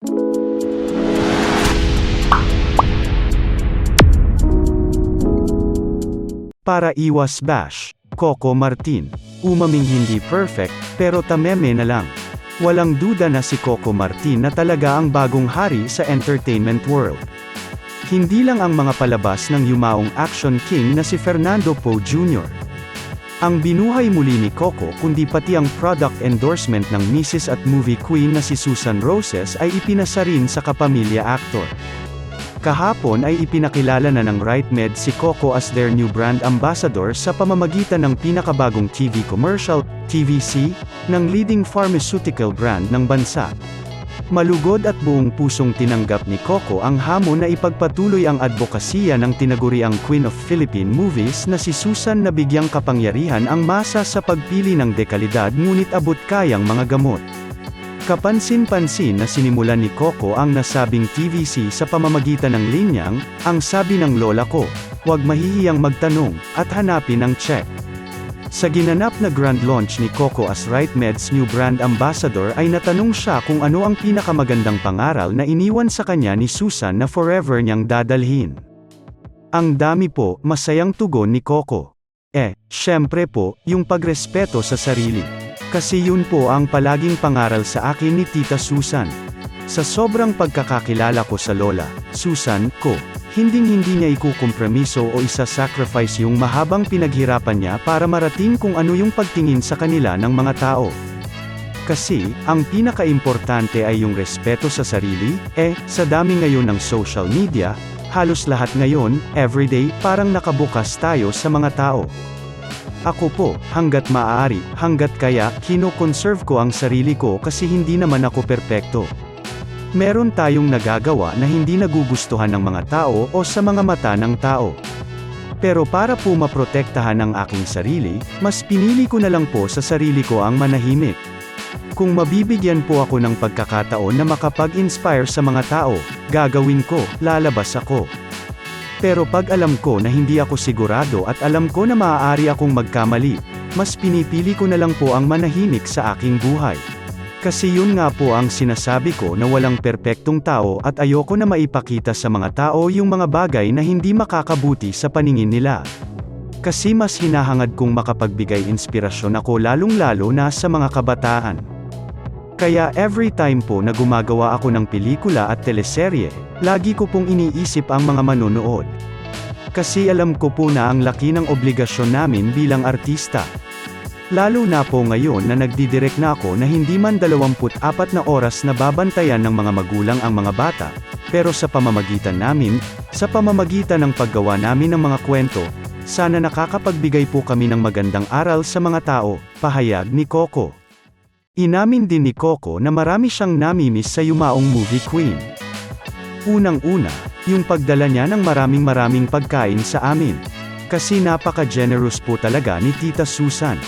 Para iwas bash, Coco Martin. Umaming hindi perfect, pero tameme na lang. Walang duda na si Coco Martin na talaga ang bagong hari sa entertainment world. Hindi lang ang mga palabas ng yumaong action king na si Fernando Poe Jr. Ang binuhay muli ni Coco kundi pati ang product endorsement ng Mrs. at movie queen na si Susan Roses ay ipinasa rin sa kapamilya actor. Kahapon ay ipinakilala na ng Right Med si Coco as their new brand ambassador sa pamamagitan ng pinakabagong TV commercial, TVC, ng leading pharmaceutical brand ng bansa. Malugod at buong pusong tinanggap ni Coco ang hamon na ipagpatuloy ang advokasya ng tinaguriang Queen of Philippine Movies na si Susan na bigyang kapangyarihan ang masa sa pagpili ng dekalidad ngunit abot kayang mga gamot. Kapansin-pansin na sinimulan ni Coco ang nasabing TVC sa pamamagitan ng linyang, ang sabi ng lola ko, huwag mahihiyang magtanong, at hanapin ang check. Sa ginanap na grand launch ni Coco as Right Med's new brand ambassador ay natanong siya kung ano ang pinakamagandang pangaral na iniwan sa kanya ni Susan na forever niyang dadalhin. Ang dami po, masayang tugon ni Coco. Eh, syempre po, yung pagrespeto sa sarili. Kasi yun po ang palaging pangaral sa akin ni Tita Susan. Sa sobrang pagkakakilala ko sa lola, Susan, ko, hinding-hindi niya ikukompromiso o isa-sacrifice yung mahabang pinaghirapan niya para marating kung ano yung pagtingin sa kanila ng mga tao. Kasi, ang pinaka-importante ay yung respeto sa sarili, eh, sa dami ngayon ng social media, halos lahat ngayon, everyday, parang nakabukas tayo sa mga tao. Ako po, hanggat maaari, hanggat kaya, kino-conserve ko ang sarili ko kasi hindi naman ako perpekto. Meron tayong nagagawa na hindi nagugustuhan ng mga tao o sa mga mata ng tao. Pero para po maprotektahan ang aking sarili, mas pinili ko na lang po sa sarili ko ang manahimik. Kung mabibigyan po ako ng pagkakataon na makapag-inspire sa mga tao, gagawin ko, lalabas ako. Pero pag alam ko na hindi ako sigurado at alam ko na maaari akong magkamali, mas pinipili ko na lang po ang manahimik sa aking buhay. Kasi yun nga po ang sinasabi ko na walang perpektong tao at ayoko na maipakita sa mga tao yung mga bagay na hindi makakabuti sa paningin nila. Kasi mas hinahangad kong makapagbigay inspirasyon ako lalong-lalo na sa mga kabataan. Kaya every time po na gumagawa ako ng pelikula at teleserye, lagi ko pong iniisip ang mga manonood. Kasi alam ko po na ang laki ng obligasyon namin bilang artista. Lalo na po ngayon na nagdidirect na ako na hindi man 24 na oras na babantayan ng mga magulang ang mga bata, pero sa pamamagitan namin, sa pamamagitan ng paggawa namin ng mga kwento, sana nakakapagbigay po kami ng magandang aral sa mga tao, pahayag ni Coco. Inamin din ni Coco na marami siyang namimiss sa yumaong movie queen. Unang-una, yung pagdala niya ng maraming maraming pagkain sa amin. Kasi napaka-generous po talaga ni Tita Susan.